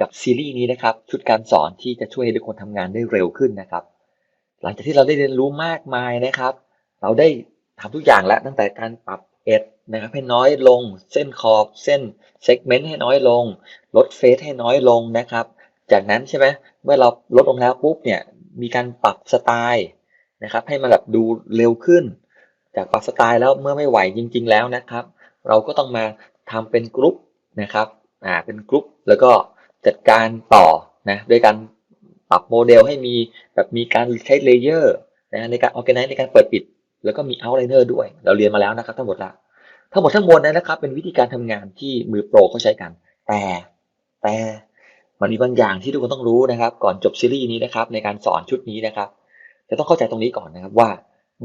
กับซีรีส์นี้นะครับ ชุดการสอนที่จะช่วยให้ทุกคนทำงานได้เร็วขึ้นนะครับ หลังจากที่เราได้เรียนรู้มากมายนะครับ เราได้ทำทุกอย่างแล้วตั้งแต่การปรับเอ็ดนะครับให้น้อยลง เส้นขอบ เส้นเซกเมนต์ให้น้อยลง ลดเฟสให้น้อยลงนะครับ จากนั้นใช่ไหมเมื่อเราลดลงแล้วปุ๊บเนี่ยมีการปรับสไตล์นะครับ ให้มันแบบดูเร็วขึ้น จากปรับสไตล์แล้วเมื่อไม่ไหวจริง ๆ แล้วนะครับ เราก็ต้องมาทำเป็นกรุ๊ปนะครับอ่าเป็นกรุ๊ปแล้วก็ จัดการต่อนะด้วยการปรับโมเดลให้มีแบบมีการใช้เลเยอร์นะในการ organize ในการเปิดปิด แล้วก็มี outliner ด้วย เราเรียนมาแล้วนะครับทั้งหมดละทั้งหมดทั้งมวลนั้นนะครับ เป็นวิธีการทำงานที่มือโปรเขาใช้กัน แต่แต่มันมีบางอย่างที่ทุกคนต้องรู้นะครับ ก่อนจบซีรีส์นี้นะครับ ในการสอนชุดนี้นะครับ จะต้องเข้าใจตรงนี้ก่อนนะครับว่า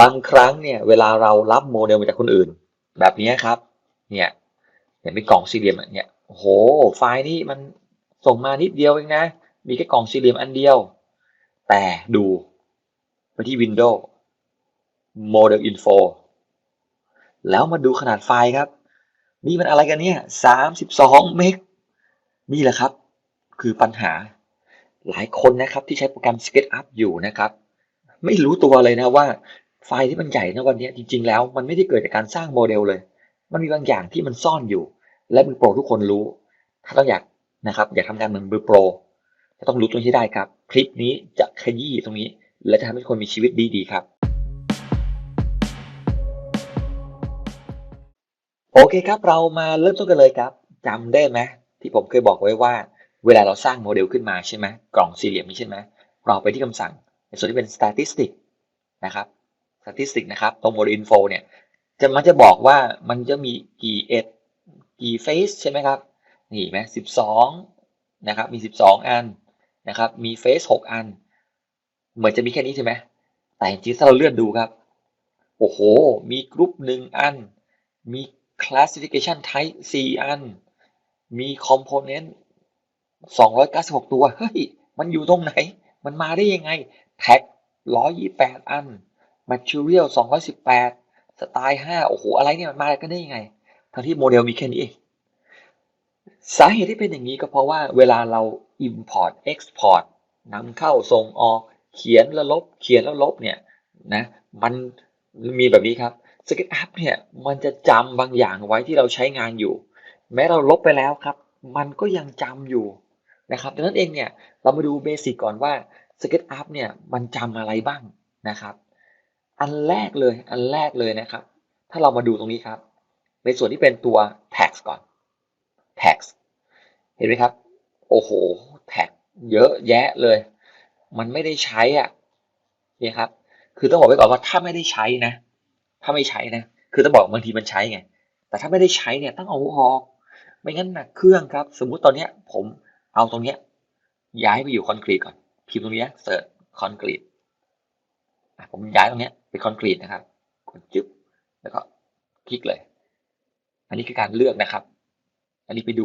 บางครั้งเนี่ย เวลาเรารับโมเดลมาจากคนอื่น แบบนี้ครับ เนี่ยอย่างเป็นกล่องสี่เหลี่ยมอะเนี่ยโอ้โห ไฟล์นี้มัน ส่งมานิดเดียวเองนะ มีแค่กล่องสี่เหลี่ยมอันเดียว แต่ดูไปที่ Windows Model Info แล้วมาดูขนาดไฟล์ครับ นี่มันอะไรกันเนี่ย32เมกนี่แหละครับ คือปัญหาหลายคนนะครับที่ใช้โปรแกรม SketchUp อยู่นะครับ ไม่รู้ตัวเลยนะว่าไฟล์ที่มันใหญ่นะวันนี้จริง ๆ แล้วมันไม่ได้เกิดจากการสร้างโมเดลเลย มันมีบางอย่างที่มันซ่อนอยู่ และมือโปรทุกคนรู้ ถ้าต้องอยาก นะครับอย่าทำงานเหมือนมือโปรจะต้องรู้ตรงนี้ให้ได้ครับ คลิปนี้จะขยี้ตรงนี้ และจะทำให้คนมีชีวิตดีๆครับ โอเคครับ เรามาเริ่มต้นกันเลยครับจำได้ไหมที่ผมเคยบอกไว้ว่า เวลาเราสร้างโมเดลขึ้นมาใช่ไหมกล่องสี่เหลี่ยมนี้ใช่ไหมเราไปที่คำสั่งในส่วนที่เป็น statistic นะครับ statistic นะครับตรง model info เนี่ยจะมันจะบอกว่ามันจะมีกี่เอ็ดกี่เฟสใช่ไหมครับ นี่ไหมสิบสองนะครับมีสิบสองอันนะครับมีเฟสหกอัน เหมือนจะมีแค่นี้ใช่ไหมแต่จริงๆถ้าเราเลื่อนดูครับ โอ้โห มีกรุ๊ปหนึ่งอัน มี classification type สี่อัน มี component 296 ตัว เฮ้ย มันอยู่ตรงไหน มันมาได้ยังไง tag 128 อัน material 218 สไตล์ 5 โอ้โห อะไรเนี่ย มันมากันได้ยังไง ทั้งที่โมเดลมีแค่นี้เอง สาเหตุที่เป็นอย่างนี้ก็เพราะว่าเวลาเรา import export นำเข้าส่งออก เขียนแล้วลบ เขียนแล้วลบเนี่ยนะมันมีแบบนี้ครับ SketchUp เนี่ยมันจะจำบางอย่างไว้ที่เราใช้งานอยู่ แม้เราลบไปแล้วครับ มันก็ยังจำอยู่นะครับดังนั้นเองเนี่ยเรามาดูเบสิกก่อนว่า SketchUp เนี่ยมันจำอะไรบ้างนะครับ อันแรกเลยอันแรกเลยนะครับ ถ้าเรามาดูตรงนี้ครับ ในส่วนที่เป็นตัว tax ก่อน tax เห็นไหมครับ โอ้โห tax เยอะแยะเลย มันไม่ได้ใช้อะนี่ครับ คือต้องบอกไว้ก่อนว่าถ้าไม่ได้ใช้นะ ถ้าไม่ใช้นะ คือต้องบอกบางทีมันใช้ไง แต่ถ้าไม่ได้ใช้เนี่ยต้องเอาออก ไม่งั้นหนักเครื่องครับ สมมุติตอนเนี้ย ผมเอาตรงเนี้ย ย้ายไปอยู่คอนกรีตก่อน พิมพ์ตรงเนี้ยเสิร์ชคอนกรีตผมย้ายตรงเนี้ยไปคอนกรีตนะครับ กดจึ๊บ แล้วก็คลิกเลย อันนี้คือการเลือกนะครับ อันนี้ไปดู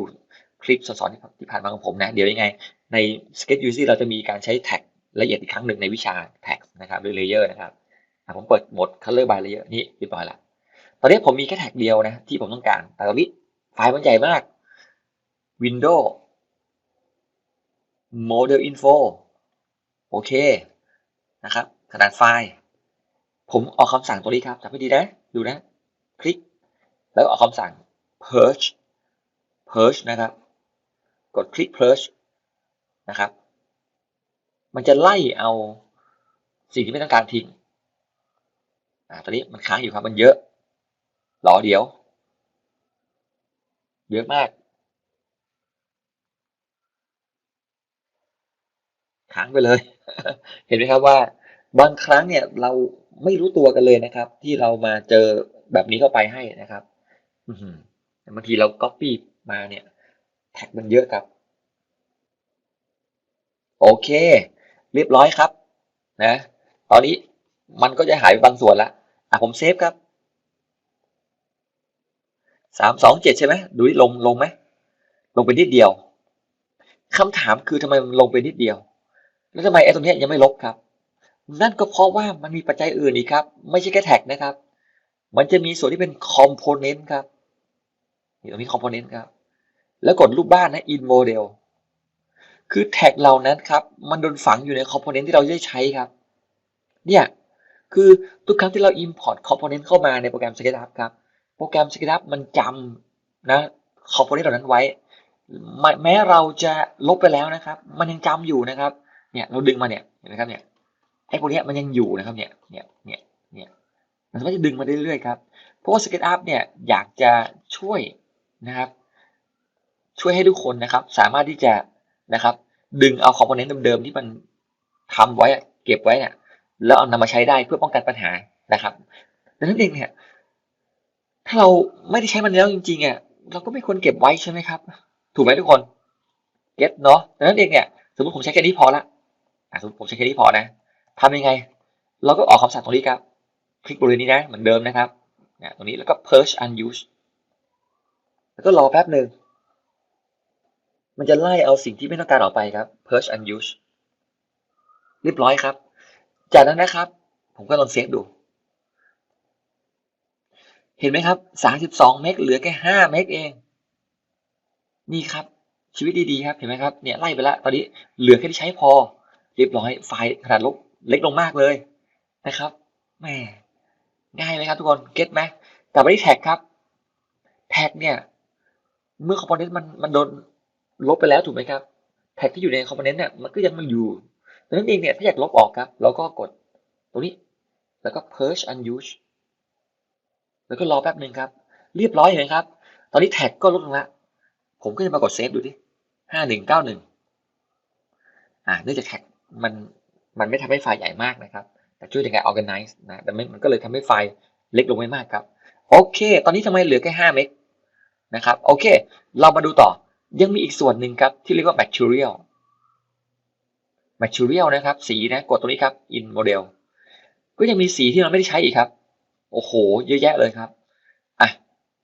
คลิปสอนที่ผ่านมาของผมนะ เดี๋ยวยังไง ใน Sketch UC เราจะมีการใช้แท็กละเอียดอีกครั้งหนึ่งในวิชาแท็กนะครับหรือเลเยอร์นะครับผมเปิดโหมด color by layer นี่เรียบร้อยละตอนนี้ผมมีแค่แท็กเดียวนะที่ผมต้องการ แต่ตอนนี้ไฟล์มันใหญ่มาก Windows Model Info โอเคนะครับ ขนาดไฟล์ ผมออกคำสั่งตัวนี้ครับจำให้ดีนะ ดูนะ คลิก แล้วออกคำสั่ง purge purge นะครับ กดคลิก purge นะครับ มันจะไล่เอาสิ่งที่ไม่ต้องการทิ้งอ่าตอนนี้มันค้างอยู่ครับ มันเยอะหรอเดี๋ยว เยอะมาก ค้างไปเลย เห็นไหมครับว่า บางครั้งเนี่ยเราไม่รู้ตัวกันเลยนะครับ ที่เรามาเจอแบบนี้เข้าไปให้นะครับบางทีเรา Copy มาเนี่ยแท็กมันเยอะครับ โอเค เรียบร้อยครับ นะ ตอนนี้มันก็จะหายไปบางส่วนละอะผมเซฟครับสามสองเจ็ดใช่ไหมดูลงลงไหมลงไปนิดเดียวคำถามคือทำไมมันลงไปนิดเดียว แล้วทำไมไอ้ตรงนี้ยังไม่ลบครับ นั่นก็เพราะว่ามันมีปัจจัยอื่นอีกครับ ไม่ใช่แค่แท็กนะครับ มันจะมีส่วนที่เป็นคอมโพเนนต์ครับ นี่ตรงนี้คอมโพเนนต์ครับ แล้วกดรูปบ้านนะ in model คือแท็กเหล่านั้นครับ มันโดนฝังอยู่ในคอมโพเนนต์ที่เราได้ใช้ครับ เนี่ยคือทุกครั้งที่เรา import component เข้ามาในโปรแกรม SketchUp ครับ โปรแกรม SketchUp มันจำนะ component เหล่านั้นไว้ แม้เราจะลบไปแล้วนะครับ มันยังจำอยู่นะครับ เนี่ยเราดึงมาเนี่ยเห็นไหมครับเนี่ยไอ้พวกนี้มันยังอยู่นะครับเนี่ย เนี่ย เนี่ย เนี่ย มันสามารถจะดึงมาได้เรื่อยๆครับ เพราะว่า SketchUp เนี่ยอยากจะช่วย นะครับ ช่วยให้ทุกคนนะครับ สามารถที่จะนะครับ ดึงเอาคอมโพเนนต์เดิมๆที่มันทำไว้เก็บไว้เนี่ยแล้วเอานำมาใช้ได้เพื่อป้องกันปัญหานะครับดังนั้นเองเนี่ยถ้าเราไม่ได้ใช้มันแล้วจริงๆอะเราก็ไม่ควรเก็บไว้ใช่ไหมครับ ถูกไหมทุกคนเก็ตเนาะดังนั้นเองเนี่ยสมมติผมใช้แค่นี้พอละอะสมมติผมใช้แค่นี้พอนะทำยังไง เราก็ออกคำสั่งตรงนี้ครับ คลิกบริเวณนี้นะเหมือนเดิมนะครับเนี่ยตรงนี้แล้วก็ purge unused แล้วก็รอแป๊บหนึ่ง มันจะไล่เอาสิ่งที่ไม่ต้องการออกไปครับ purge unused เรียบร้อยครับ จากนั้นนะครับ ผมก็ลองเซฟดู เห็นไหมครับ 32 เมกเหลือแค่ 5 เมกเอง นี่ครับ ชีวิตดีๆครับ เห็นไหมครับ เนี่ยไล่ไปล้วตอนนี้เหลือแค่ที่ใช้พอ เรียบร้อย ไฟล์ขนาดเล็กลงมากเลยนะครับแหมง่ายไหมครับทุกคน เก็ตไหมกลับไปที่แท็กครับ แท็กเนี่ย เมื่อคอมโพเนนต์มันมันโดนลบไปแล้วถูกไหมครับแท็กที่อยู่ในคอมโพเนนต์เนี่ยมันก็ยังมันอยู่ดังนั้นเองเนี่ยถ้าอยากลบออกครับ เราก็กดตรงนี้ แล้วก็ purge unused แล้วก็รอแป๊บหนึ่งครับ เรียบร้อยเลยครับ ตอนนี้แท็กก็ลดลงแล้วผมก็จะมากดเซฟดูที่ห้าหนึ่งเก้าหนึ่งอ่าเนื่องจากแท็กมันมันไม่ทำให้ไฟล์ใหญ่มากนะครับ แต่ช่วยในการ organize นะแต่มันก็เลยทำให้ไฟล์เล็กลงไม่มากครับ โอเค ตอนนี้ทำไมเหลือแค่5เมก นะครับโอเค เรามาดูต่อยังมีอีกส่วนหนึ่งครับที่เรียกว่า material material นะครับ สีนะกดตรงนี้ครับ in model ก็ยังมีสีที่เราไม่ได้ใช้อีกครับ โอ้โห เยอะแยะเลยครับอะ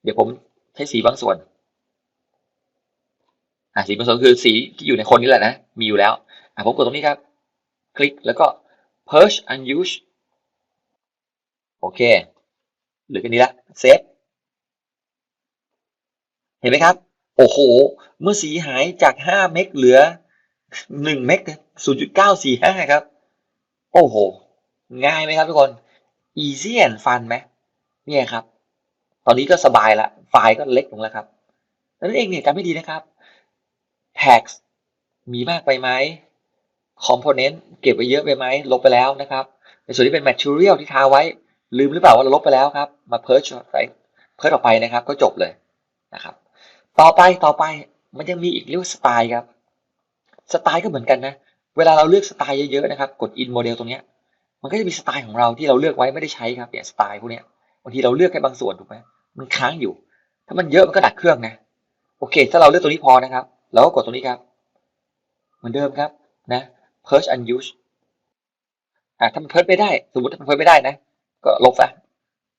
เดี๋ยวผมใช้สีบางส่วนอะสีบางส่วนคือสีที่อยู่ในคนนี้แหละนะ มีอยู่แล้วอะผมกดตรงนี้ครับ คลิกแล้วก็ purge unused โอเค เหลือแค่นี้ละเซฟ เห็นไหมครับ โอ้โห เมื่อสีหายจาก 5 เมกเหลือ 1 เมก0.945 ครับ โอ้โห ง่ายไหมครับทุกคน easy and fun ไหมเนี่ยครับ ตอนนี้ก็สบายละ ไฟล์ก็เล็กลงแล้วครับนั่นเองเนี่ยจำไม่ดีนะครับ tags มีมากไปไหม component เก็บไว้เยอะไปไหม ลบไปแล้วนะครับ ในส่วนที่เป็น material ที่ทาไว้ ลืมหรือเปล่าว่าเราลบไปแล้วครับ มา purge ไป purge ออกไปนะครับ ก็จบเลยนะครับ ต่อไปต่อไปมันยังมีอีกเรียกว่าสไตล์ครับ สไตล์ก็เหมือนกันนะ เวลาเราเลือกสไตล์เยอะๆนะครับ กด in model ตรงเนี้ย มันก็จะมีสไตล์ของเราที่เราเลือกไว้ไม่ได้ใช้ครับเนี่ยสไตล์พวกเนี้ยบางทีเราเลือกแค่บางส่วนถูกไหมมันค้างอยู่ ถ้ามันเยอะมันก็ดักเครื่องนะ โอเค ถ้าเราเลือกตัวนี้พอนะครับ เราก็กดตรงนี้ครับ เหมือนเดิมครับนะ purge unused อะถ้ามันเพิร์ไม่ได้ สมมติถ้ามันเพิร์ไม่ได้นะ ก็ลบซะ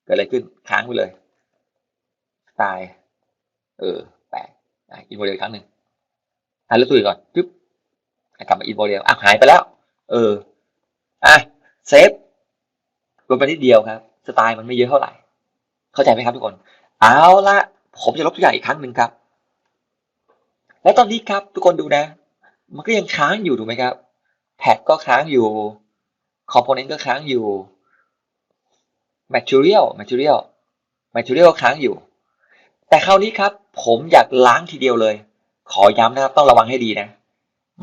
เกิดอะไรขึ้นค้างไปเลยสไตล์เออ อะอินโมเดลครั้งหนึ่งอะเลือกตัวอื่นก่อนปึ๊บกลับมาอินโมเดลอะหายไปแล้ว เอออะเซฟลงไปนิดเดียวครับ สไตล์มันไม่เยอะเท่าไหร่ เข้าใจไหมครับทุกคน เอาละผมจะลบทุกอย่างอีกครั้งหนึ่งครับ และตอนนี้ครับทุกคนดูนะ มันก็ยังค้างอยู่ถูกไหมครับแท็กก็ค้างอยู่ component ก็ค้างอยู่ material material material ก็ค้างอยู่ แต่คราวนี้ครับ ผมอยากล้างทีเดียวเลย ขอย้ำนะครับต้องระวังให้ดีนะ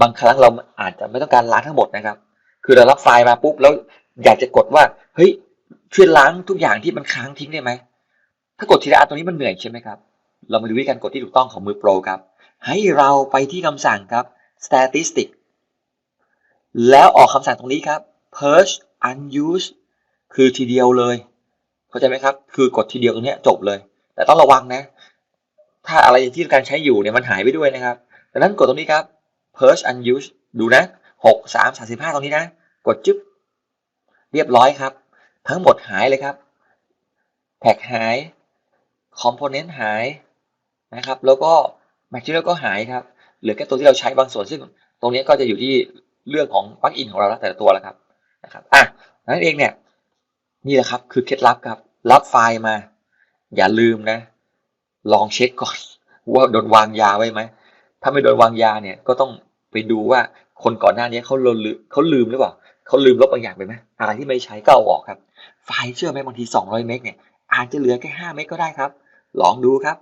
บางครั้งเราอาจจะไม่ต้องการล้างทั้งหมดนะครับ คือเรารับไฟล์มาปุ๊บแล้วอยากจะกดว่าเฮ้ยช่วยล้างทุกอย่างที่มันค้างทิ้งได้ไหมถ้ากดทีละอันตรงนี้มันเหนื่อยใช่ไหมครับ เรามาดูวิธีการกดที่ถูกต้องของมือโปรครับ ให้เราไปที่คำสั่งครับ statistic แล้วออกคำสั่งตรงนี้ครับ purge unused คือทีเดียวเลย เข้าใจไหมครับ คือกดทีเดียวตรงนี้จบเลย แต่ต้องระวังนะ ถ้าอะไรที่การใช้อยู่เนี่ยมันหายไปด้วยนะครับดังนั้นกดตรงนี้ครับ purge unused ดูนะหกสามสามสิบห้าตรงนี้นะ กดจึ๊บเรียบร้อยครับ ทั้งหมดหายเลยครับแท็กหาย component หายนะครับ แล้วก็ material ก็หายครับ เหลือแค่ตัวที่เราใช้บางส่วนซึ่ง ตรงนี้ก็จะอยู่ที่เรื่องของปลั๊กอินของเราแล้วแต่ละตัวแล้วครับนะครับอะนั่นเองเนี่ยนี่แหละครับคือเคล็ดลับครับ รับไฟล์มา อย่าลืมนะ ลองเช็คก่อน ว่าโดนวางยาไว้ไหม ถ้าไม่โดนวางยาเนี่ยก็ต้องไปดูว่าคนก่อนหน้านี้เขาลืมเขาลืมหรือเปล่าเขาลืมลบบางอย่างไปไหมอะไรที่ไม่ใช้ก็เอาออกครับ ไฟล์เชื่อไหมบางที 200 เมกเนี่ยอาจจะเหลือแค่5เมกก็ได้ครับ ลองดูครับ